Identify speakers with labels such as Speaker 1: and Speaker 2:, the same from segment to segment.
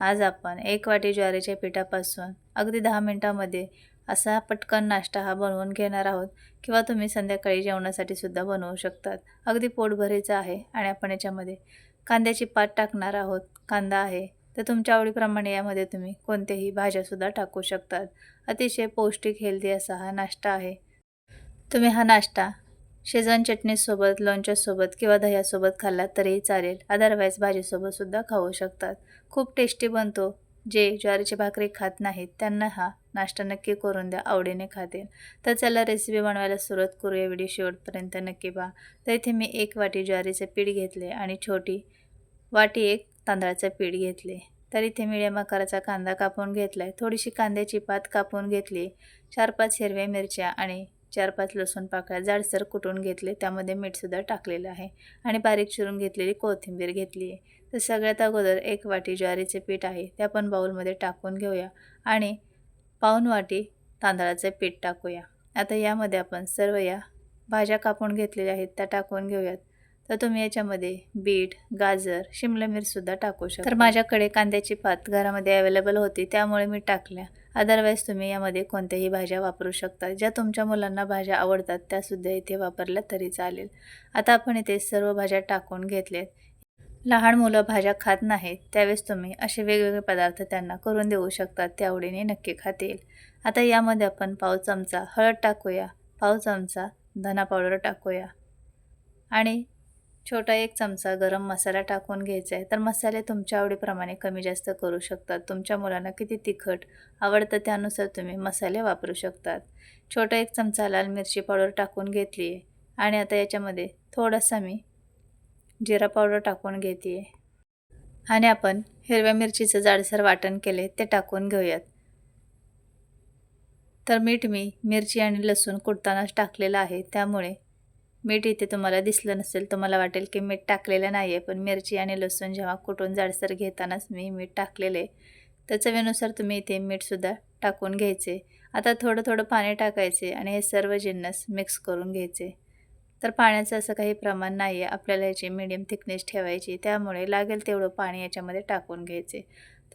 Speaker 1: आज आपण एक वाटी ज्वारीच्या पिठापासून अगदी दहा मिनटामध्ये असा पटकन नाश्ता हा बनवून घेणार आहोत किंवा तुम्ही संध्याकाळी जेवणासाठी सुद्धा बनवू शकतात. अगदी पोटभरीचा आहे आणि आपण याच्यामध्ये कांद्याची पात टाकणार आहोत. कांदा आहे. तर तुमच्या आवडीप्रमाणे यामध्ये तुम्ही कोणत्याही भाज्यासुद्धा टाकू शकतात. अतिशय पौष्टिक हेल्दी असा हा नाश्ता आहे. तुम्ही हा नाश्ता शेजवान चटणीसोबत लोणच्यासोबत किंवा दह्यासोबत खाल्ला तरीही चालेल. अदरवाईज भाजीसोबत सुद्धा खाऊ शकतात. खूप टेस्टी बनतो. जे ज्वारीची भाकरी खात नाहीत त्यांना हा नाश्ता नक्की करून द्या. आवडीने खातील. तर चला रेसिपी बनवायला सुरुवात करूया. व्हिडिओ शेवटपर्यंत नक्की पहा. तर इथे मी एक वाटी ज्वारीचं पीठ घेतले आणि छोटी वाटी एक तांदळाचं पीठ घेतले. तर इथे मिडियम आकाराचा कांदा कापून घेतला आहे थोडीशी कांद्याची पात कापून घेतली. चार पाच हिरव्या मिरच्या आणि चार पाच लसूण पाकळ्या जाडसर कुटून घेतले. त्यामध्ये मीठसुद्धा टाकलेलं आहे. आणि बारीक चिरून घेतलेली कोथिंबीर घेतली आहे. तर सगळ्यात अगोदर एक वाटी ज्वारीचे पीठ आहे. ते आपण बाऊलमध्ये टाकून घेऊया. आणि पाऊन वाटी तांदळाचे पीठ टाकूया. आता यामध्ये आपण सर्व या भाज्या कापून घेतलेल्या आहेत त्या टाकून घेऊयात. तर तुम्ही याच्यामध्ये बीट गाजर शिमला मिरसुद्धा टाकू शकता. तर माझ्याकडे कांद्याची पात घरामध्ये अवेलेबल होती त्यामुळे मी टाकल्या. अदरवाईज तुम्ही यामध्ये कोणत्याही भाज्या वापरू शकता. ज्या तुमच्या मुलांना भाज्या आवडतात त्यासुद्धा इथे वापरल्या तरी चालेल. आता आपण इथे सर्व भाज्या टाकून घेतल्यात. लहान मुलं भाज्या खात नाहीत त्यावेळेस तुम्ही असे वेगवेगळे पदार्थ त्यांना करून देऊ शकतात ते आवडीने नक्की खातील आता यामध्ये आपण पाव चमचा हळद टाकूया. पाव चमचा धना पावडर टाकूया. आणि छोटा एक चमचा गरम मसाला टाकून घ्यायचा आहे. तर मसाले तुमच्या आवडीप्रमाणे कमी जास्त करू शकतात. तुमच्या मुलांना किती तिखट आवडतं त्यानुसार तुम्ही मसाले वापरू शकतात. छोटा एक चमचा लाल मिरची पावडर टाकून घेतली आहे. आणि आता याच्यामध्ये थोडासा मी जिरा पावडर टाकून घेते आहे. आणि आपण हिरव्या मिरचीचं जाडसर वाटण केले ते टाकून घेऊयात. तर मीठ मी मिरची आणि लसूण कुटतानाच टाकलेलं आहे. त्यामुळे मीठ इथे तुम्हाला दिसलं नसेल तुम्हाला वाटेल की मीठ टाकलेलं नाही आहे पण मिरची आणि लसूण जेव्हा कुटून जाडसर घेतानाच मी मीठ टाकलेलं. आहे तर चवीनुसार तुम्ही इथे मीठसुद्धा टाकून घ्यायचे. आता थोडं थोडं पाणी टाकायचे आणि हे सर्व जिन्नस मिक्स करून घ्यायचे. तर पाण्याचं असं काही प्रमाण नाही आहे आपल्याला याची मिडियम थिकनेस ठेवायची त्यामुळे लागेल तेवढं पाणी याच्यामध्ये टाकून घ्यायचे.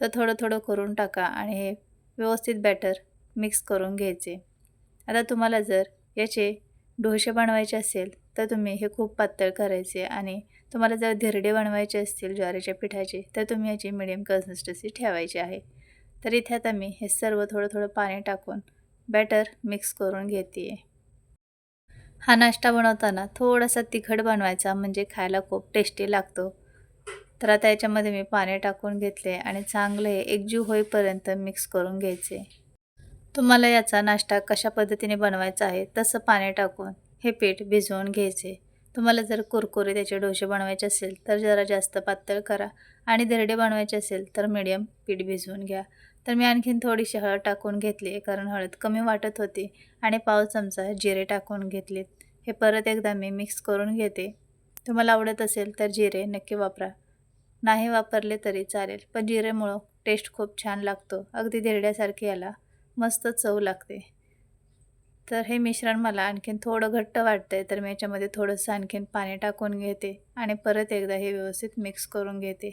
Speaker 1: तर थोडं थोडं करून टाका आणि हे व्यवस्थित बॅटर मिक्स करून घ्यायचे. आता तुम्हाला जर याचे डोसे बनवायचे असेल तर तुम्ही हे खूप पातळ करायचे आणि तुम्हाला जर धिरडे बनवायचे असतील ज्वारीच्या पिठाचे तर तुम्ही याची मिडियम कन्सिस्टन्सी ठेवायची आहे. तर इथे आता मी हे सर्व थोडं थोडं पाणी टाकून बॅटर मिक्स करून घेते हा नाश्ता बनवताना थोडासा तिखट बनवायचा म्हणजे खायला खूप टेस्टी लागतो. तर आता याच्यामध्ये मी पाणी टाकून घेतले आणि चांगले एकजीव होईपर्यंत मिक्स करून घ्यायचे. तुम्हाला याचा नाश्ता कशा पद्धतीने बनवायचा आहे तसं पाणी टाकून हे पीठ भिजवून घ्यायचे. तुम्हाला जर कुरकुरे त्याचे डोसे बनवायचे असेल तर जरा जास्त पातळ करा आणि दरडे बनवायचे असेल तर मीडियम पीठ भिजवून घ्या. तर मी आणखीन थोडीशी हळद टाकून घेतली कारण हळद कमी वाटत होती आणि पाव चमचा जिरे टाकून घेतलेत हे परत एकदा मी मिक्स करून घेते. तुम्हाला आवडत असेल तर जिरे नक्की वापरा. नाही वापरले तरी चालेल पण जिरेमुळं टेस्ट खूप छान लागतो. अगदी धिरड्यासारखी याला. मस्त चव लागते. तर हे मिश्रण मला आणखीन थोडं घट्ट वाटतं आहे तर मी याच्यामध्ये थोडंसं आणखीन पाणी टाकून घेते आणि परत एकदा हे व्यवस्थित मिक्स करून घेते.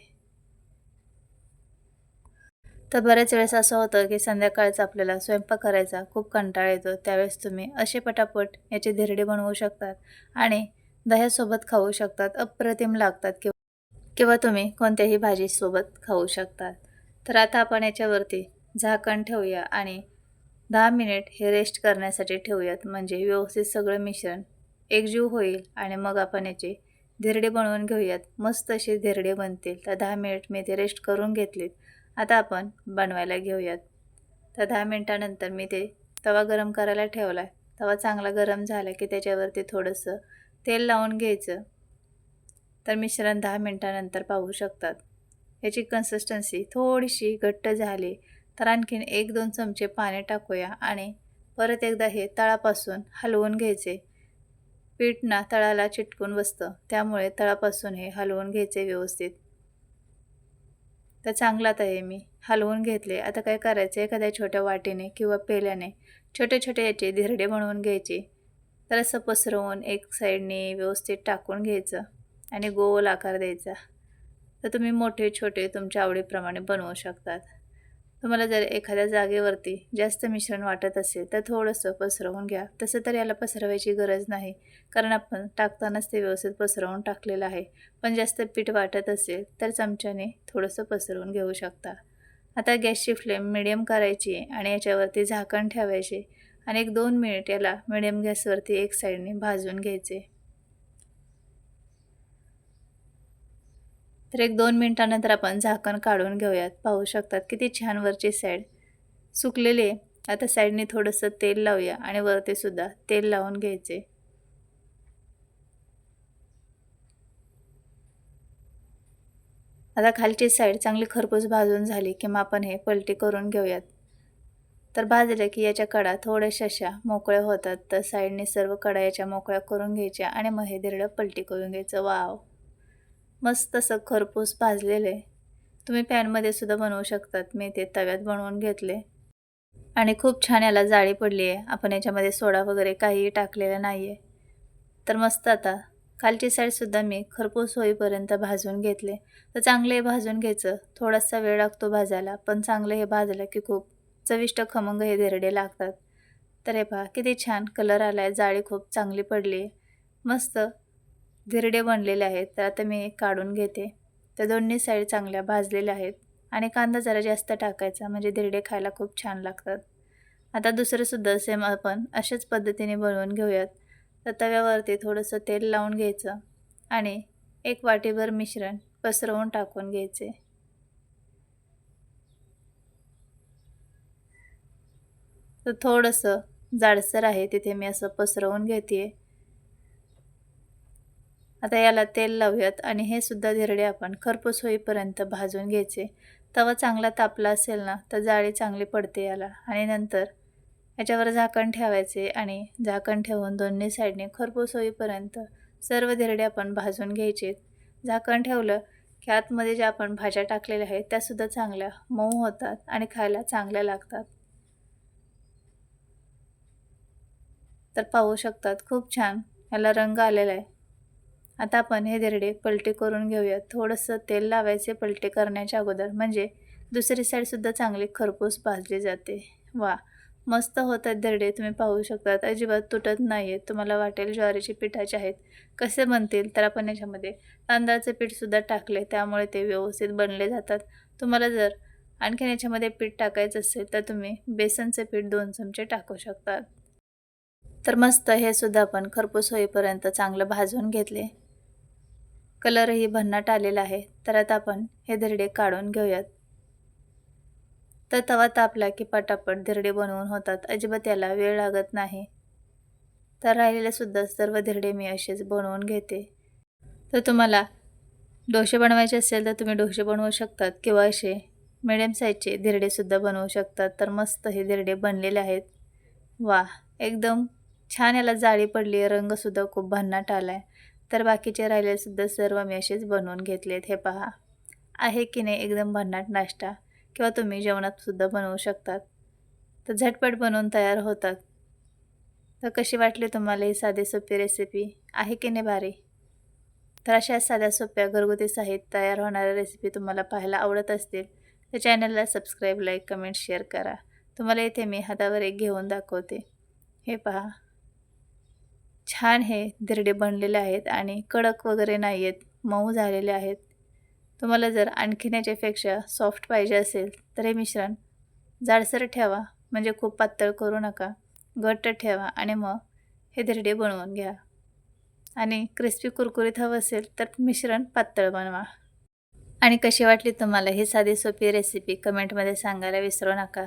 Speaker 1: तर बऱ्याच वेळेस असं होतं की संध्याकाळचं आपल्याला स्वयंपाक करायचा खूप कंटाळा येतो त्यावेळेस तुम्ही असे पटापट याचे धिरडे बनवू शकतात आणि दह्यासोबत खाऊ शकतात अप्रतिम लागतात किंवा किंवा तुम्ही कोणत्याही भाजीसोबत खाऊ शकतात. तर आता आपण याच्यावरती झाकण ठेवूया आणि दहा मिनिट हे रेस्ट करण्यासाठी ठेवूयात. म्हणजे व्यवस्थित सगळं मिश्रण एकजीव होईल आणि मग आपण याचे धिरडे बनवून घेऊयात. मस्त असे धिरडे बनतील. तर दहा मिनिट मी ते रेस्ट करून घेतलेत. आता आपण बनवायला घेऊयात. तर दहा मिनटानंतर मी ते तवा गरम करायला ठेवला आहे तवा चांगला गरम झाला की त्याच्यावरती थोडंसं तेल लावून घ्यायचं. तर मिश्रण दहा मिनटानंतर पाहू शकतात. याची कन्सिस्टन्सी थोडीशी घट्ट झाली. तर आणखीन एक दोन चमचे पाणी टाकूया आणि परत एकदा हे तळापासून हलवून घ्यायचे. पीठ ना तळाला चिटकून बसतं त्यामुळे तळापासून हे हलवून घ्यायचे व्यवस्थित. तर चांगलात आहे मी हलवून घेतले. आता काय करायचं? एखाद्या छोट्या वाटीने किंवा पेल्याने छोटे छोटे याचे धिरडे बनवून घ्यायचे. तर असं पसरवून एक साईडने व्यवस्थित टाकून घ्यायचं आणि गोल आकार द्यायचा. तर तुम्ही मोठे छोटे तुमच्या आवडीप्रमाणे बनवू शकतात. तुम्हाला जर एखाद्या जागेवरती जास्त मिश्रण वाटत असेल तर थोडंसं पसरवून घ्या. तसं तर याला पसरवायची गरज नाही कारण आपण टाकतानाच ते व्यवस्थित पसरवून टाकलेलं आहे. पण जास्त पीठ वाटत असेल तर चमच्याने थोडंसं पसरवून घेऊ शकता. आता गॅसची फ्लेम मिडियम करायची आणि याच्यावरती झाकण ठेवायचे आणि एक दोन मिनिट याला मिडियम गॅसवरती एक साईडने भाजून घ्यायचे. तर एक दोन मिनटानंतर आपण झाकण काढून घेऊयात. पाहू शकतात किती छान वरची साईड सुकलेली आहे. आता साईडने थोडंसं तेल लावूया आणि वरतीसुद्धा तेल लावून घ्यायचे. आता खालची साईड चांगली खरपूस भाजून झाली की मग आपण हे पलटी करून घेऊयात. तर भाजलं की याच्या कडा थोड्याशा अशा मोकळ्या होतात. तर साईडने सर्व कडा याच्या मोकळ्या करून घ्यायच्या आणि मग हे दिरडं पलटी करून घ्यायचं. वाव! मस्त असं खरपूस भाजलेलं आहे. तुम्ही पॅनमध्ये सुद्धा बनवू शकतात. मी ते तव्यात बनवून घेतले. आणि खूप छान याला जाळी पडली आहे. आपण याच्यामध्ये सोडा वगैरे काहीही टाकलेलं नाही आहे तर मस्त आता. खालची साईडसुद्धा मी खरपूस होईपर्यंत भाजून घेतले. तर चांगले भाजून घ्यायचं. थोडासा वेळ लागतो भाजायला. पण चांगलं हे भाजलं की खूप चविष्ट खमंग हे धिरडे लागतात. तर हे पहा किती छान कलर आला आहे जाळी खूप चांगली पडली आहे. मस्त. धिरडे बनलेले आहेत तर आता मी काढून घेते. तर दोन्ही साईड चांगल्या भाजलेल्या आहेत आणि कांदा जरा जास्त टाकायचा म्हणजे धिरडे खायला खूप छान लागतात. आता दुसरंसुद्धा सेम आपण अशाच पद्धतीने बनवून घेऊयात. तर तव्यावरती थोडंसं तेल लावून घ्यायचं आणि एक वाटीभर मिश्रण पसरवून टाकून घ्यायचे. तर थोडंसं जाडसर आहे तिथे मी असं पसरवून घेते आता याला तेल लावूयात आणि हे सुद्धा धिरडे आपण खरपूस होईपर्यंत भाजून घ्यायचे. तवा चांगला तापला असेल ना तर जाळी चांगली पडते याला. आणि नंतर याच्यावर झाकण ठेवायचे आणि झाकण ठेवून दोन्ही साईडने खरपूस होईपर्यंत सर्व धिरडे आपण भाजून घ्यायचे. झाकण ठेवलं की आतमध्ये ज्या आपण भाज्या टाकलेल्या आहेत त्यासुद्धा चांगल्या मऊ होतात आणि खायला चांगल्या लागतात. तर पाहू शकतात खूप छान. याला रंग आलेला आहे. आता आपण हे दिरडे पलटे करून घेऊयात थोडंसं तेल लावायचे पलटे करण्याच्या अगोदर म्हणजे दुसरी साईडसुद्धा चांगली खरपूस भाजली जाते. वा मस्त होतात दरडे तुम्ही पाहू शकतात. अजिबात तुटत नाही आहेत तुम्हाला वाटेल ज्वारीचे पिठाचे आहेत. कसे बनतील तर आपण याच्यामध्ये तांदळाचे पीठसुद्धा टाकले त्यामुळे ते व्यवस्थित बनले जातात. तुम्हाला जर आणखीन याच्यामध्ये पीठ टाकायचं असेल तर तुम्ही बेसनचे पीठ दोन चमचे टाकू शकतात तर मस्त हे सुद्धा आपण खरपूस होईपर्यंत चांगलं भाजून घेतले. कलरही भन्नाट आलेला आहे. तर आता आपण हे धिरडे काढून घेऊयात. तर तवा तापला की पटापट धिरडे बनवून होतात. अजिबात याला वेळ लागत नाही. तर राहिलेलेसुद्धा सर्व धिरडे मी असेच बनवून घेते. तर तुम्हाला डोसे बनवायचे असेल तर तुम्ही डोसे बनवू शकतात किंवा असे मिडियम साईजचे धिरडेसुद्धा बनवू शकतात. तर मस्त हे धिरडे बनलेले आहेत. वा एकदम छान याला जाळी पडली आहे रंगसुद्धा खूप भन्नाट आला आहे तर बाकीचे राहिलेसुद्धा सर्व मी असेच बनवून घेतलेत हे पहा. आहे की नाही एकदम भन्नाट नाश्ता? किंवा तुम्ही जेवणातसुद्धा बनवू शकतात. तर झटपट बनवून तयार होतात. तर कशी वाटली तुम्हाला ही साधी सोपी रेसिपी आहे की नाही भारी? तर अशा साध्या सोप्या घरगुती साहित्य तयार होणाऱ्या रेसिपी तुम्हाला पाहायला आवडत असतील तर चॅनलला सबस्क्राईब लाईक कमेंट शेअर करा. तुम्हाला इथे मी हातावर एक घेऊन दाखवते. हे पहा. छान हे धिरडे बनलेले आहेत आणि कडक वगैरे नाही आहेत मऊ झालेले आहेत. तुम्हाला जर आणखीन याच्यापेक्षा सॉफ्ट पाहिजे असेल तर हे मिश्रण जाडसर ठेवा म्हणजे खूप पातळ करू नका. घट्ट ठेवा आणि मग हे धिरडे बनवून घ्या. आणि क्रिस्पी कुरकुरीत हवं असेल तर मिश्रण पातळ बनवा. आणि कशी वाटली तुम्हाला ही साधी सोपी रेसिपी कमेंटमध्ये सांगायला विसरू नका.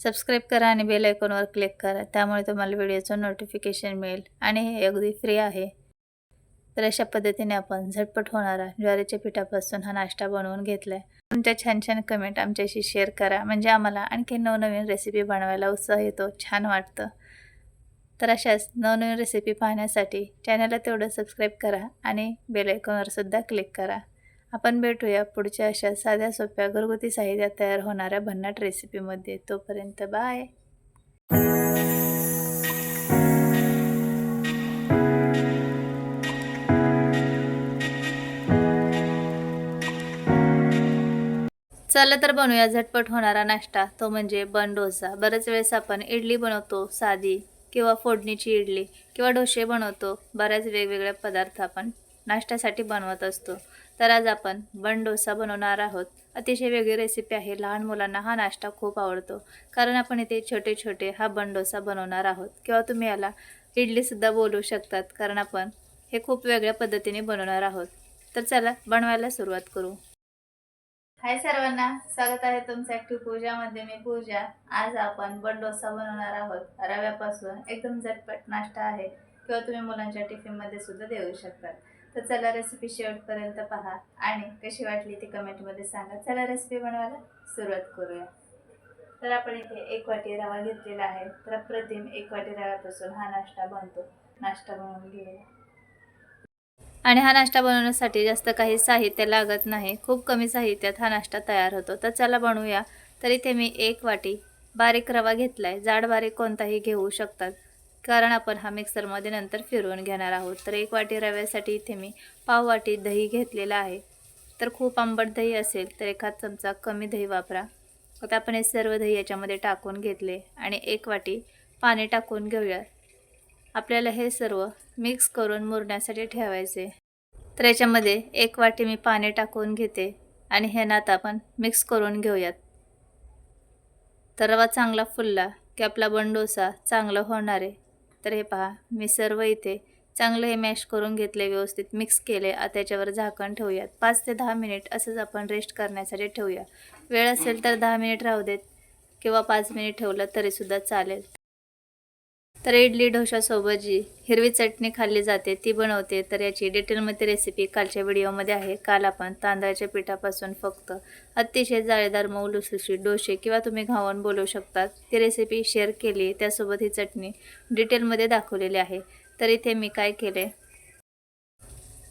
Speaker 1: सबस्क्राईब करा आणि बेल आयकॉनवर क्लिक करा. त्यामुळे तुम्हाला व्हिडिओचं नोटिफिकेशन मिळेल आणि हे अगदी फ्री आहे. तर अशा पद्धतीने आपण झटपट होणारा ज्वारीच्या पिठापासून हा नाश्ता बनवून घेतला आहे तुमच्या छान छान कमेंट आमच्याशी शेअर करा. म्हणजे आम्हाला आणखी नवनवीन रेसिपी बनवायला उत्साह येतो. छान वाटतं. तर अशाच नवनवीन रेसिपी पाहण्यासाठी चॅनलला तेवढं सबस्क्राईब करा आणि बेल आयकॉनवर सुद्धा क्लिक करा. आपण भेटूया पुढच्या अशा साध्या सोप्या घरगुती साहित्यात तयार होणाऱ्या भन्नाट रेसिपीमध्ये तोपर्यंत बाय चला तर बनवूया झटपट होणारा नाश्ता. तो म्हणजे बन डोसा. बरेच वेळेस आपण इडली बनवतो साधी किंवा फोडणीची इडली किंवा डोसे बनवतो. बऱ्याच वेगवेगळे पदार्थ आपण नाश्त्यासाठी बनवत असतो. तर आज आपण बन डोसा बनवणार आहोत. अतिशय वेगळी रेसिपी आहे. लहान मुलांना हा नाश्ता खूप आवडतो. कारण आपण इथे छोटे छोटे हा बन डोसा बनवणार आहोत. किंवा तुम्ही याला इडलीसुद्धा बोलू शकतात. कारण आपण हे खूप वेगळ्या पद्धतीने बनवणार आहोत. तर चला बनवायला सुरुवात करू. हाय सर्वांना. स्वागत आहे तुमचं ॲक्टिव्ह पूजामध्ये मी पूजा. आज आपण बन डोसा बनवणार आहोत. रव्यापासून एकदम झटपट नाश्ता आहे. किंवा तुम्ही मुलांच्या टिफिनमध्ये सुद्धा देऊ शकतात. तर चला रेसिपी शेवटपर्यंत पहा. आणि कशी वाटली ती कमेंटमध्ये सांगा. चला रेसिपी बनवायला सुरुवात करूया. तर आपण इथे एक वाटी रवा घेतलेला आहे. तर प्रतिम एक वाटी रव्यापासून हा नाश्ता बनतो. नाश्ता बनवून घेऊया. आणि हा नाश्ता बनवण्यासाठी जास्त काही साहित्य लागत नाही. खूप कमी साहित्यात हा नाश्ता तयार होतो. तर चला बनवूया. तर इथे मी एक वाटी बारीक रवा घेतला आहे जाड बारीक कोणताही घेऊ शकतात. कारण आपण हा मिक्सरमध्ये नंतर फिरवून घेणार आहोत. तर एक वाटी रव्यासाठी इथे मी पाव वाटी दही घेतलेला आहे. तर खूप आंबट दही असेल तर एखाद चमचा कमी दही वापरा. आता आपण हे सर्व दही याच्यामध्ये टाकून घेतले आणि एक वाटी पाणी टाकून घेऊया. आपल्याला हे सर्व मिक्स करून मुरण्यासाठी ठेवायचे. तर याच्यामध्ये एक वाटी मी पाणी टाकून घेते आणि हे नात आपण मिक्स करून घेऊयात. तर रवा चांगला फुलला की आपला बंडोसा चांगला होणार आहे. तर हे पहा मी सर्व इथे चांगलं हे मॅश करून घेतले व्यवस्थित मिक्स केले. आता त्याच्यावर झाकण ठेवूयात. पाच ते दहा मिनिट असंच आपण रेस्ट करण्यासाठी ठेवूया. वेळ असेल तर दहा मिनिट राहू देत. किंवा पाच मिनिट ठेवलं तरीसुद्धा चालेल. तर इडली डोशासोबत जी हिरवी चटणी खाल्ली जाते ती बनवते. तर याची डिटेलमध्ये रेसिपी कालच्या व्हिडिओमध्ये आहे. काल आपण तांदळाच्या पिठापासून फक्त अतिशय जाळेदार मऊ लुसलुशी डोसे किंवा तुम्ही घावण बोलू शकतात ती रेसिपी शेअर केली. त्यासोबत ही चटणी डिटेलमध्ये दाखवलेली आहे. तर इथे मी काय केले?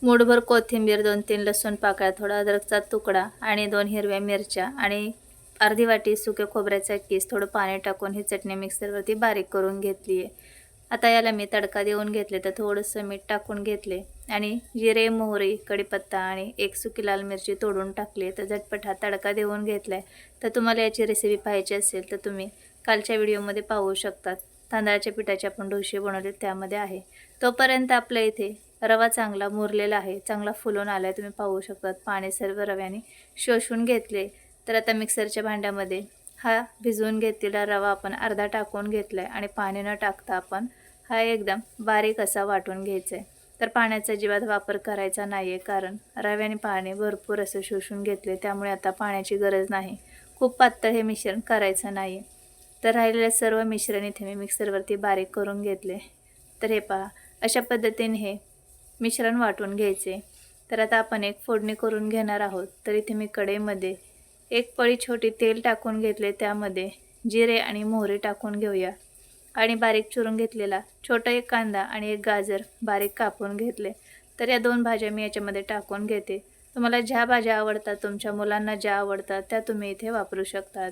Speaker 1: मूठभर कोथिंबीर दोन तीन लसूण पाकळ्या थोडा अद्रकचा तुकडा आणि दोन हिरव्या मिरच्या आणि अर्धी वाटी सुक्या खोबऱ्याचा किस थोडं पाणी टाकून ही चटणी मिक्सरवरती बारीक करून घेतली आहे आता याला मी तडका देऊन घेतले तर थोडंसं मीठ टाकून घेतले आणि जिरे मोहरी कढीपत्ता आणि एक सुकी लाल मिरची तोडून टाकली तर झटपट हा तडका देऊन घेतला आहे तर तुम्हाला याची रेसिपी पाहायची असेल तर तुम्ही कालच्या व्हिडिओमध्ये पाहू शकतात तांदळाच्या पिठाचे आपण डोसे बनवले त्यामध्ये आहे. तोपर्यंत आपल्या इथे रवा चांगला मुरलेला आहे चांगला फुलून आला आहे तुम्ही पाहू शकतात. पाणी सर्व रव्याने शोषून घेतले. तर आता मिक्सरच्या भांड्यामध्ये हा भिजवून घेतलेला रवा आपण अर्धा टाकून घेतला आहे आणि पाणी न टाकता आपण हा एकदम बारीक असा वाटून घ्यायचा आहे तर पाण्याचा अजिबात वापर करायचा नाही आहे कारण रव्याने पाणी भरपूर असं शोषून घेतले त्यामुळे आता पाण्याची गरज नाही. खूप पातळ हे मिश्रण करायचं नाही तर राहिलेलं सर्व मिश्रण इथे मी मिक्सरवरती बारीक करून घेतले. तर हे पहा अशा पद्धतीने हे मिश्रण वाटून घ्यायचे. तर आता आपण एक फोडणी करून घेणार आहोत. तर इथे मी कढईमध्ये एक पळी छोटी तेल टाकून घेतले त्यामध्ये जिरे आणि मोहरी टाकून घेऊया. आणि बारीक चिरून घेतलेला छोटा एक कांदा आणि एक गाजर बारीक कापून घेतले. तर या दोन भाज्या मी याच्यामध्ये टाकून घेते. तुम्हाला ज्या भाज्या आवडतात तुमच्या मुलांना ज्या आवडतात त्या तुम्ही इथे वापरू शकतात.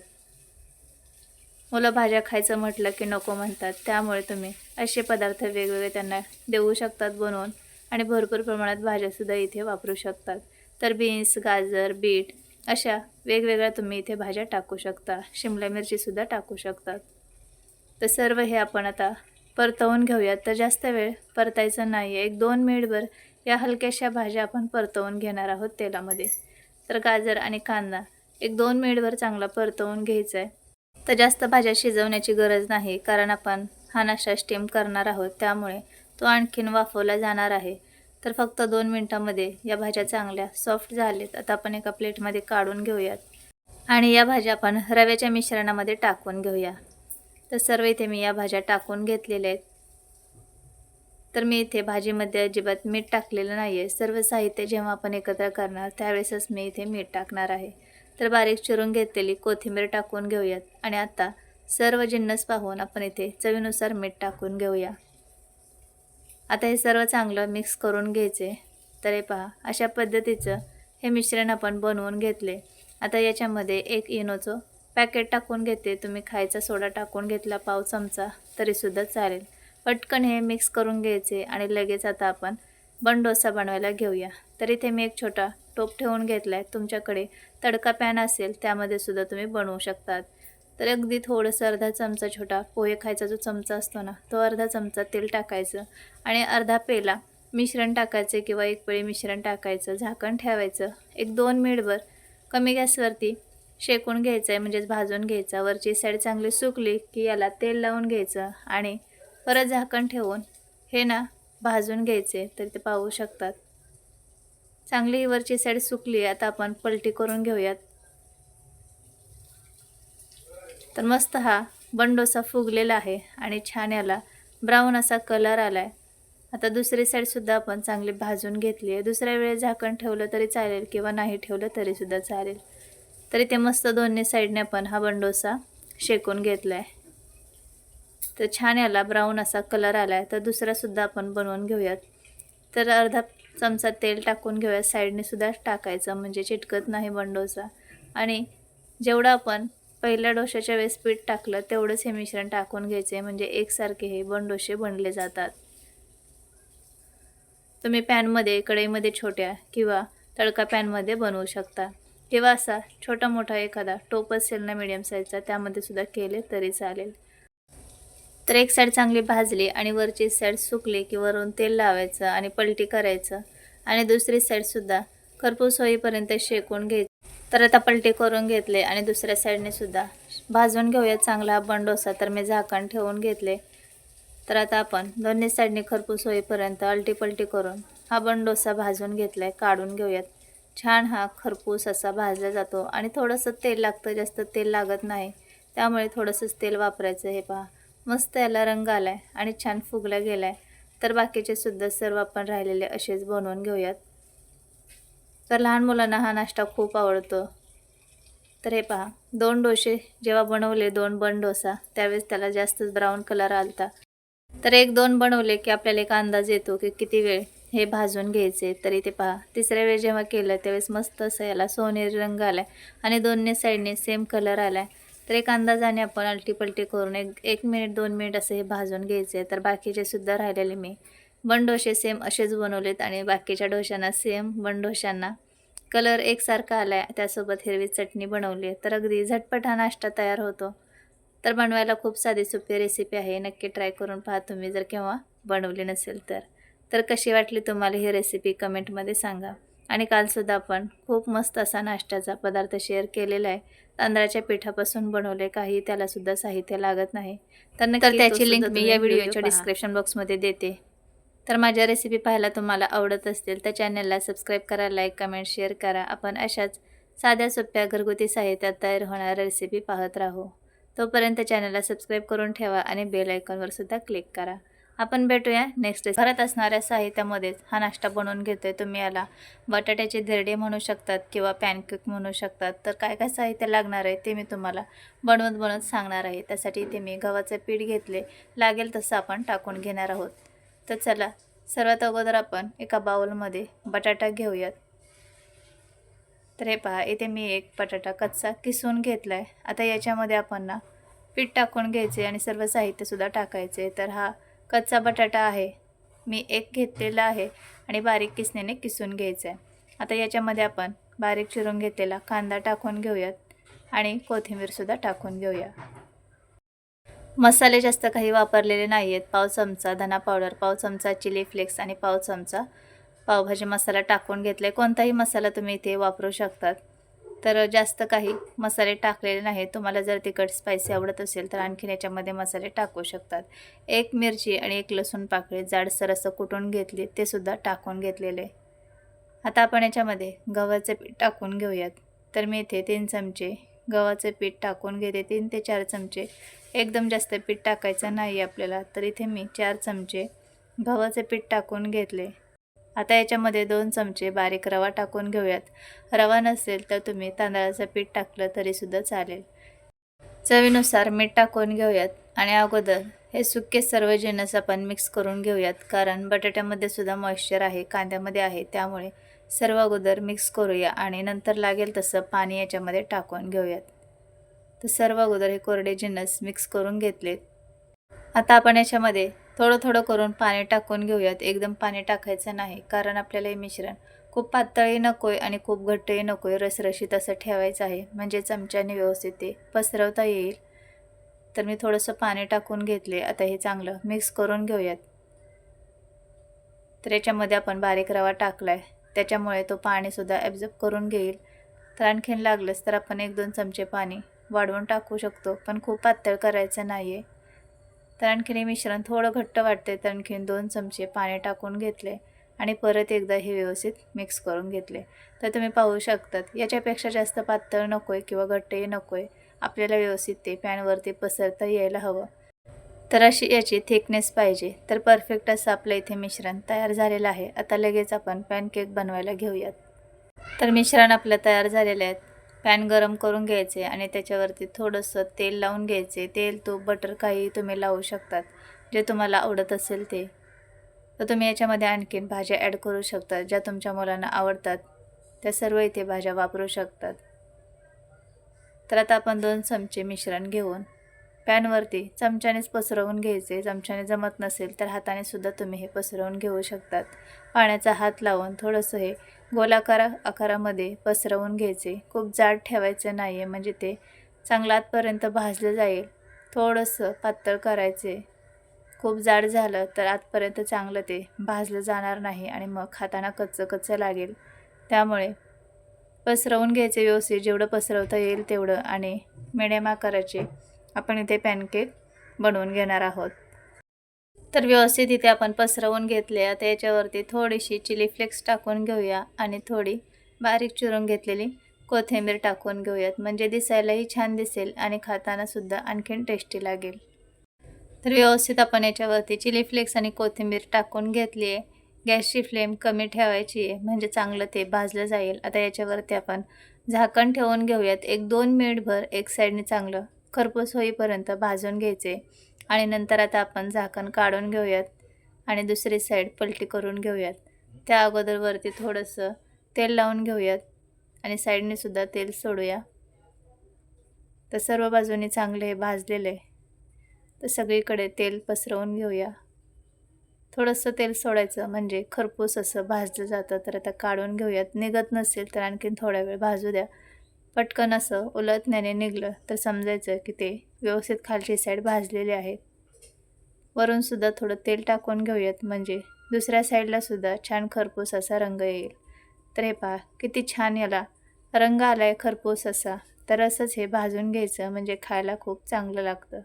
Speaker 1: मुलं भाज्या खायचं म्हटलं की नको म्हणतात त्यामुळे तुम्ही असे पदार्थ वेगवेगळे त्यांना देऊ शकतात बनवून आणि भरपूर प्रमाणात भाज्यासुद्धा इथे वापरू शकतात. तर बीन्स गाजर बीट अशा वेगवेगळ्या तुम्ही इथे भाज्या टाकू शकता शिमला मिरचीसुद्धा टाकू शकतात. तर सर्व हे आपण आता परतवून घेऊयात. तर जास्त वेळ परतायचं नाही आहे एक दोन मिनिटभर या हलक्याशा भाज्या आपण परतवून घेणार आहोत तेलामध्ये. तर गाजर आणि कांदा एक दोन मिनिटभर चांगला परतवून घ्यायचा आहे तर जास्त भाज्या शिजवण्याची गरज नाही कारण आपण हा नाश्ता स्टीम करणार आहोत. त्यामुळे तो आणखीन वाफवला जाणार आहे. तर फक्त दोन मिनटामध्ये या भाज्या चांगल्या सॉफ्ट झाल्यात आता आपण एका प्लेटमध्ये काढून घेऊयात. आणि या भाज्या आपण रव्याच्या मिश्रणामध्ये टाकून घेऊया. तर सर्व इथे मी या भाज्या टाकून घेतलेल्या आहेत. तर मी इथे भाजीमध्ये अजिबात मीठ टाकलेलं नाही आहे सर्व साहित्य जेव्हा आपण एकत्र करणार त्यावेळेसच मी इथे मीठ टाकणार आहे. तर बारीक चिरून घेतलेली कोथिंबीर टाकून घेऊयात. आणि आता सर्व जिन्नस पाहून आपण इथे चवीनुसार मीठ टाकून घेऊया. आता हे सर्व चांगलं मिक्स करून घ्यायचे. तर हे पहा अशा पद्धतीचं हे मिश्रण आपण बनवून घेतले. आता याच्यामध्ये एक इनोचं पॅकेट टाकून घेते. तुम्ही खायचा सोडा टाकून घेतला पाव चमचा तरीसुद्धा चालेल. पटकन हे मिक्स करून घ्यायचे आणि लगेच आता आपण बन डोसा बनवायला घेऊया. तर इथे मी एक छोटा टोप ठेवून घेतला आहे तुमच्याकडे तडका पॅन असेल त्यामध्ये सुद्धा तुम्ही बनवू शकतात. तर अगदी थोडंसं अर्धा चमचा छोटा पोहे खायचा जो चमचा असतो ना तो अर्धा चमचा तेल टाकायचं आणि अर्धा पेला मिश्रण टाकायचं किंवा एक पेळी मिश्रण टाकायचं झाकण ठेवायचं. एक दोन मिनिटभर कमी गॅसवरती शेकून घ्यायचं आहे म्हणजेच भाजून घ्यायचा. वरची साईड चांगली सुकली की याला तेल लावून घ्यायचं आणि परत झाकण ठेवून हे ना भाजून घ्यायचे तर ते पाहू शकतात. चांगली वरची साईड सुकली आता आपण पलटी करून घेऊयात. तर मस्त हा बंडोसा फुगलेला आहे आणि छान याला ब्राऊन असा कलर आला आहे आता दुसरी साईडसुद्धा आपण चांगली भाजून घेतली आहे. दुसऱ्या वेळेस झाकण ठेवलं तरी चालेल किंवा नाही ठेवलं तरीसुद्धा चालेल. तरी ते मस्त दोन्ही साईडने आपण हा बंडोसा शेकून घेतला आहे तर छान याला ब्राऊन असा कलर आला आहे तर दुसरासुद्धा आपण बनवून घेऊयात. तर अर्धा चमचा तेल टाकून घेऊयात. साईडनेसुद्धा टाकायचं म्हणजे चिटकत नाही बंडोसा. आणि जेवढं आपण पहिल्या डोशाच्या वेळेस पीठ टाकलं तेवढंच हे मिश्रण टाकून घ्यायचे म्हणजे एकसारखे हे बंडोशे बनले जातात. तुम्ही पॅनमध्ये कढईमध्ये छोट्या किंवा तडका पॅनमध्ये बनवू शकता. किंवा असा छोटा मोठा एखादा टोप असेल ना मिडियम साईजचा त्यामध्ये सुद्धा केले तरी चालेल. तर एक साईड चांगली भाजली आणि वरची साईड सुकली की वरून तेल लावायचं आणि पलटी करायचं. आणि दुसरी साईडसुद्धा खरपूस होईपर्यंत शेकून घ्यायचं. तर आता पलटी करून घेतले आणि दुसऱ्या साईडने सुद्धा. भाजून घेऊया चांगला हा बंडोसा तर मी झाकण ठेवून घेतले. तर आता आपण दोन्ही साईडने खरपूस होईपर्यंत अलटी पलटी करून हा बंडोसा भाजून घेतला आहे काढून घेऊयात. छान हा खरपूस असा भाजला जातो आणि थोडंसं तेल लागतं जास्त तेल लागत नाही. त्यामुळे थोडंसंच तेल वापरायचं हे पहा. मस्त याला रंग आला आहे आणि छान फुगला गेला आहे तर बाकीचे सुद्धा सर्व आपण राहिलेले असेच बनवून घेऊयात. तर लहान मुलांना हा नाश्ता खूप आवडतो. तर हे पहा दोन डोसे जेव्हा बनवले दोन बन डोसा त्यावेळेस त्याला जास्तच ब्राऊन कलर आलता. तर एक दोन बनवले की आपल्याला एक अंदाज येतो की किती वेळ हे भाजून घ्यायचे. तरी ते पहा तिसऱ्या वेळ जेव्हा केलं त्यावेळेस मस्त असं याला सोनेरी रंग आला आहे आणि दोन्ही साईडने सेम कलर आला आहे तर एक अंदाजाने आपण अलटीपलटी करून एक एक मिनिट दोन मिनिट असं हे भाजून घ्यायचे. तर बाकीचे सुद्धा राहिलेले मी. बंडोशे सेम असेच बनवलेत आणि बाकीच्या डोशांना सेम बंडोशांना कलर एकसारखा आला आहे त्यासोबत हिरवी चटणी बनवली आहे तर अगदी झटपट हा नाश्ता तयार होतो. तर बनवायला खूप साधी सोपी रेसिपी आहे नक्की ट्राय करून पहा तुम्ही जर केव्हा बनवली नसेल तर. तर कशी वाटली तुम्हाला ही रेसिपी कमेंटमध्ये सांगा. आणि कालसुद्धा आपण खूप मस्त असा नाश्त्याचा पदार्थ शेअर केलेला आहे. तांदळाच्या पिठापासून बनवले काही त्यालासुद्धा साहित्य लागत नाही. तर त्याची लिंक मी या व्हिडिओच्या डिस्क्रिप्शन बॉक्समध्ये देते. तर माझ्या रेसिपी पाहायला तुम्हाला आवडत असतील तर चॅनलला सबस्क्राईब करा लाईक कमेंट शेअर करा. आपण अशाच साध्या सोप्या घरगुती साहित्यात तयार होणाऱ्या रेसिपी पाहत राहू. तोपर्यंत चॅनलला सबस्क्राईब करून ठेवा आणि बेल आयकॉनवर सुद्धा क्लिक करा. आपण भेटूया नेक्स्ट घरात असणाऱ्या साहित्यामध्येच हा नाश्ता बनवून घेतोय. तुम्ही याला बटाट्याचे धिरडे म्हणू शकतात किंवा पॅनकेक म्हणू शकतात. तर काय काय साहित्य लागणार आहे ते मी तुम्हाला बनवत बनवत सांगणार आहे. त्यासाठी इथे मी गव्हाचं पीठ घेतले. लागेल तसं आपण टाकून घेणार आहोत. तर चला सर्वात अगोदर आपण एका बाउलमध्ये बटाटा घेऊयात. तर हे पहा इथे मी एक बटाटा कच्चा किसून घेतला आहे आता याच्यामध्ये आपण ना पीठ टाकून घ्यायचे आणि सर्व साहित्यसुद्धा टाकायचे. तर हा कच्चा बटाटा आहे. मी एक घेतलेला आहे आणि बारीक किसणीने किसून घ्यायचं आहे आता याच्यामध्ये आपण बारीक चिरून घेतलेला कांदा टाकून घेऊयात आणि कोथिंबीरसुद्धा टाकून घेऊया. मसाले जास्त काही वापरलेले नाही आहेत पाव चमचा धना पावडर पाव चमचा चिली फ्लेक्स आणि पाव चमचा. पावभाजी मसाला टाकून घेतला आहे कोणताही मसाला तुम्ही इथे वापरू शकतात. तर जास्त काही मसाले टाकलेले नाहीत तुम्हाला जर तिखट स्पायसी आवडत असेल तर आणखीन याच्यामध्ये मसाले टाकू शकतात. एक मिरची आणि एक लसूण पाकळी जाडसर असं कुटून घेतली ते सुद्धा टाकून घेतलेले. आता आपण याच्यामध्ये गव्हाचे पीठ टाकून घेऊयात. तर मी इथे तीन चमचे गव्हाचे पीठ टाकून घेते तीन ते चार चमचे. एकदम जास्त पीठ टाकायचं नाही आपल्याला तर इथे मी चार चमचे गव्हाचे पीठ टाकून घेतले. आता याच्यामध्ये दोन चमचे बारीक रवा टाकून घेऊयात. रवा नसेल तर तुम्ही तांदळाचं पीठ टाकलं तरीसुद्धा चालेल. चवीनुसार मीठ टाकून घेऊयात आणि अगोदर हे सुके सर्व जिन्नस आपण मिक्स करून घेऊयात कारण बटाट्यामध्ये सुद्धा मॉइश्चर आहे कांद्यामध्ये आहे त्यामुळे सर्व अगोदर मिक्स करूया आणि नंतर लागेल तसं पाणी याच्यामध्ये टाकून घेऊयात. तर सर्व अगोदर हे कोरडे जिन्नस मिक्स करून घेतलेत आता आपण याच्यामध्ये थोडं थोडं करून पाणी टाकून घेऊयात. एकदम पाणी टाकायचं नाही कारण आपल्याला हे मिश्रण खूप पातळही नको आहे आणि खूप घट्टही नको आहे रसरशीत असं ठेवायचं आहे. म्हणजे चमच्याने व्यवस्थित ते पसरवता येईल. तर मी थोडंसं पाणी टाकून घेतले. आता हे चांगलं मिक्स करून घेऊयात. तर याच्यामध्ये आपण बारीक रवा टाकला आहे त्याच्यामुळे तो पाणीसुद्धा ॲब्झॉर्ब करून घेईल. तर आणखीन लागलंच तर आपण एक दोन चमचे पाणी वाढवून टाकू शकतो पण खूप पातळ करायचं नाही आहे तर आणखीन हे मिश्रण थोडं घट्ट वाटते तर आणखीन दोन चमचे पाणी टाकून घेतले आणि परत एकदा हे व्यवस्थित मिक्स करून घेतले. तर तुम्ही पाहू शकतात याच्यापेक्षा जास्त पातळ नको आहे किंवा घट्टही नको आहे आपल्याला व्यवस्थित ते पॅनवरती पसरता यायला हवं. तर अशी याची थिकनेस पाहिजे. तर परफेक्ट असं आपलं इथे मिश्रण तयार झालेलं आहे. आता लगेच आपण पॅनकेक बनवायला घेऊयात. तर मिश्रण आपलं तयार झालेलं आहे. पॅन गरम करून घ्यायचे आणि त्याच्यावरती थोडंसं तेल लावून घ्यायचे. तेल तूप बटर काही तुम्ही लावू शकतात. जे तुम्हाला आवडत असेल ते. तर तुम्ही याच्यामध्ये आणखीन भाज्या ॲड करू शकता ज्या तुमच्या मुलांना आवडतात. त्या सर्व इथे भाज्या वापरू शकतात. तर आता आपण दोन चमचे मिश्रण घेऊन पॅनवरती चमच्यानेच पसरवून घ्यायचे. चमच्याने जमत नसेल तर हाताने सुद्धा तुम्ही हे पसरवून घेऊ शकतात. पाण्याचा हात लावून थोडंसं हे गोलाकार आकारामध्ये पसरवून घ्यायचे. खूप जाड ठेवायचं नाही आहे म्हणजे ते चांगलं आतपर्यंत भाजलं जाईल. थोडंसं पातळ करायचे. खूप जाड झालं तर आतपर्यंत चांगलं ते भाजलं जाणार नाही आणि मग खाताना कच्चं कच्चं लागेल. त्यामुळे पसरवून घ्यायचे व्यवस्थित. जेवढं पसरवता येईल तेवढं आणि मिडियम आकाराचे. आपण इथे पॅनकेक बनवून घेणार आहोत. तर व्यवस्थित इथे आपण पसरवून घेतले आता याच्यावरती थोडीशी चिली फ्लेक्स टाकून घेऊया आणि थोडी बारीक चिरून घेतलेली कोथिंबीर टाकून घेऊयात. म्हणजे दिसायलाही छान दिसेल आणि खातानासुद्धा आणखीन टेस्टी लागेल. तर व्यवस्थित आपण याच्यावरती चिली फ्लेक्स आणि कोथिंबीर टाकून घेतली आहे गॅसची फ्लेम कमी ठेवायची आहे म्हणजे चांगलं ते भाजलं जाईल. आता याच्यावरती आपण झाकण ठेवून घेऊयात. एक दोन मिनिटभर एक साईडने चांगलं खरपूस होईपर्यंत भाजून घ्यायचे आणि नंतर आता आपण झाकण काढून घेऊयात आणि दुसरी साईड पलटी करून घेऊयात. त्या अगोदरवरती थोडंसं तेल लावून घेऊयात आणि साईडने सुद्धा तेल सोडूया. तर सर्व बाजूनी चांगले हे भाजलेले तर सगळीकडे तेल पसरवून घेऊया. थोडंसं तेल सोडायचं म्हणजे खरपूस असं भाजलं जातं तर आता काढून घेऊयात. निघत नसेल तर आणखीन थोडा वेळ भाजू द्या. पटकन असं उलटण्याने निघलं तर समजायचं की ते व्यवस्थित खालची साईड भाजलेली आहे वरूनसुद्धा थोडं तेल टाकून घेऊयात म्हणजे दुसऱ्या साईडला सुद्धा छान खरपूस असा रंग येईल. तर हे पहा किती छान याला रंग आला आहे खरपूस असा. तर असंच हे भाजून घ्यायचं म्हणजे खायला खूप चांगलं लागतं.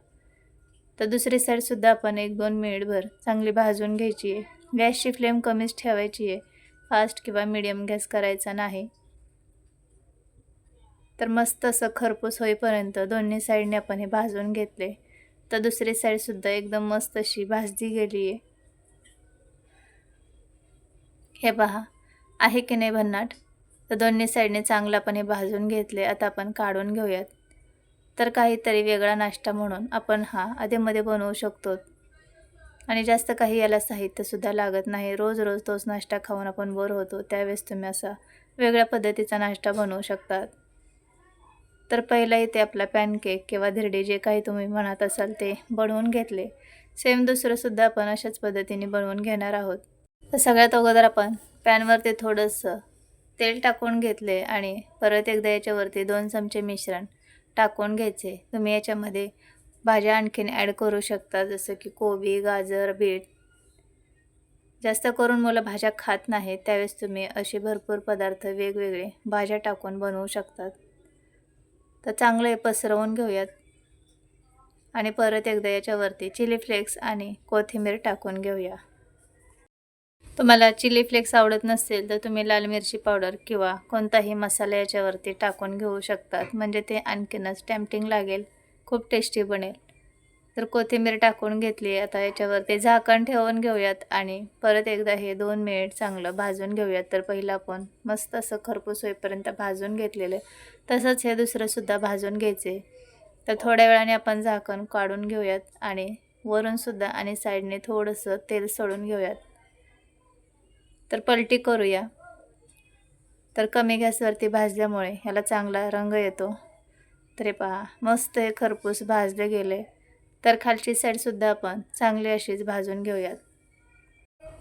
Speaker 1: तर दुसरी साईडसुद्धा आपण एक दोन मिनिटभर चांगली भाजून घ्यायची आहे. गॅसची फ्लेम कमीच ठेवायची आहे. फास्ट किंवा मिडियम गॅस करायचा नाही. तर मस्त असं खरपूस होईपर्यंत दोन्ही साईडने आपण हे भाजून घेतले. तर दुसरी साईडसुद्धा एकदम मस्त अशी भाजली गेली आहे हे पहा आहे की नाही भन्नाट? तर दोन्ही साईडने चांगलं आपण हे भाजून घेतले. आता आपण काढून घेऊयात. तर काहीतरी वेगळा नाश्ता म्हणून आपण हा अधेमध्ये बनवू शकतो. आणि जास्त काही याला साहित्यसुद्धा लागत नाही. रोज रोज तोच नाश्ता खाऊन आपण बोर होतो. त्यावेळेस तुम्ही असा वेगळ्या पद्धतीचा नाश्ता बनवू शकतात. तर पहिला इथे आपला पॅनकेक किंवा धिरडे जे काही तुम्ही म्हणत असाल ते बनवून घेतले. सेम दुसरंसुद्धा आपण अशाच पद्धतीने बनवून घेणार आहोत. तर सगळ्यात अगोदर आपण पॅनवरती थोडंसं तेल टाकून घेतले आणि परत एकदा याच्यावरती दोन चमचे मिश्रण टाकून घ्यायचे. तुम्ही याच्यामध्ये भाज्या आणखीन ॲड करू शकता जसं की कोबी गाजर बीट. जास्त करून मुलं भाज्या खात नाहीत त्यावेळेस तुम्ही असे भरपूर पदार्थ वेगवेगळे भाज्या टाकून बनवू शकतात. तर चांगलं हे पसरवून घेऊयात. आणि परत एकदा याच्यावरती चिली फ्लेक्स आणि कोथिंबीर टाकून घेऊया. तुम्हाला चिली फ्लेक्स आवडत नसेल तर तुम्ही लाल मिरची पावडर किंवा कोणताही मसाला याच्यावरती टाकून घेऊ शकतात. म्हणजे ते आणखीनच टॅम्पटिंग लागेल खूप टेस्टी बनेल. तर कोथिंबीर टाकून घेतली. आता याच्यावरती झाकण ठेवून घेऊयात आणि परत एकदा हे दोन मिनिट चांगलं भाजून घेऊयात. तर पहिलं आपण मस्त असं खरपूस होईपर्यंत भाजून घेतलेलं तसंच हे दुसरंसुद्धा भाजून घ्यायचे तर थोड्या वेळाने आपण झाकण काढून घेऊयात आणि वरूनसुद्धा आणि साईडने थोडंसं तेल सोडून घेऊयात. तर पलटी करूया. तर कमी गॅसवरती भाजल्यामुळे ह्याला चांगला रंग येतो. तरी पहा मस्त हे खरपूस भाजले गेले तर खालची साईडसुद्धा आपण चांगली अशीच भाजून घेऊयात.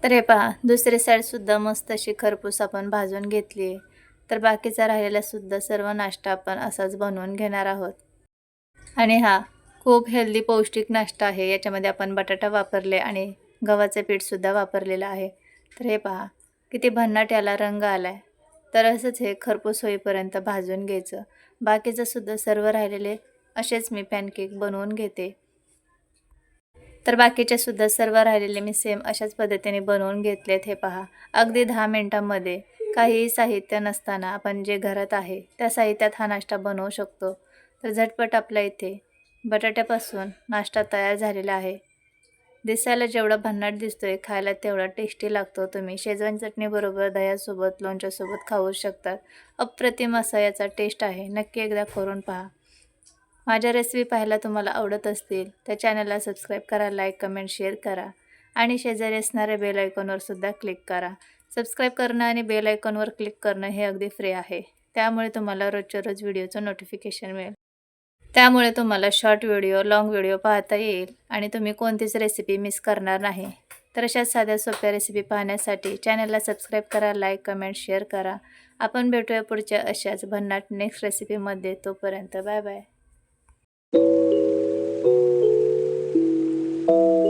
Speaker 1: तर हे पहा दुसरी साईडसुद्धा मस्त अशी खरपूस आपण भाजून घेतली. आहे तर बाकीचा राहिलेलासुद्धा सर्व नाश्ता आपण असाच बनवून घेणार आहोत. आणि हा खूप हेल्दी पौष्टिक नाश्ता आहे. याच्यामध्ये आपण बटाटा वापरले आणि गव्हाचं पीठसुद्धा वापरलेलं आहे. तर हे पहा किती भन्नाट याला रंग आला आहे तर असंच हे खरपूस होईपर्यंत भाजून घ्यायचं. बाकीचंसुद्धा सर्व राहिलेले असेच मी पॅनकेक बनवून घेते. तर बाकीचे सुद्धा सर्व राहिलेले मी सेम अशाच पद्धतीने बनवून घेतलेत हे पहा. अगदी दहा मिनटामध्ये काहीही साहित्य नसताना आपण जे घरात आहे त्या साहित्यात हा नाश्ता बनवू शकतो. तर झटपट आपल्या इथे बटाट्यापासून नाश्ता तयार झालेला आहे. दिसायला जेवढा भन्नाट दिसतोय खायला तेवढा टेस्टी लागतो. तुम्ही शेजवान चटणीबरोबर दह्यासोबत लोणच्यासोबत खाऊ शकतात अप्रतिम असा याचा टेस्ट आहे. नक्की एकदा करून पहा. माझ्या रेसिपी पाहायला तुम्हाला आवडत असतील तर चॅनलला सबस्क्राईब करा लाईक कमेंट शेअर करा. आणि शेजारी असणाऱ्या बेल आयकॉनवर सुद्धा क्लिक करा. सबस्क्राईब करणं आणि बेल आयकॉनवर क्लिक करणं हे अगदी फ्री आहे. त्यामुळे तुम्हाला रोजच्या रोज व्हिडिओचं नोटिफिकेशन मिळेल. त्यामुळे तुम्हाला शॉर्ट व्हिडिओ लाँग व्हिडिओ पाहता येईल आणि तुम्ही कोणतीच रेसिपी मिस करणार नाही. तर अशाच साध्या सोप्या रेसिपी पाहण्यासाठी चॅनलला सबस्क्राईब करा लाईक कमेंट शेअर करा. आपण भेटूया पुढच्या अशाच भन्नाट नेक्स्ट रेसिपीमध्ये तोपर्यंत बाय बाय Thank you.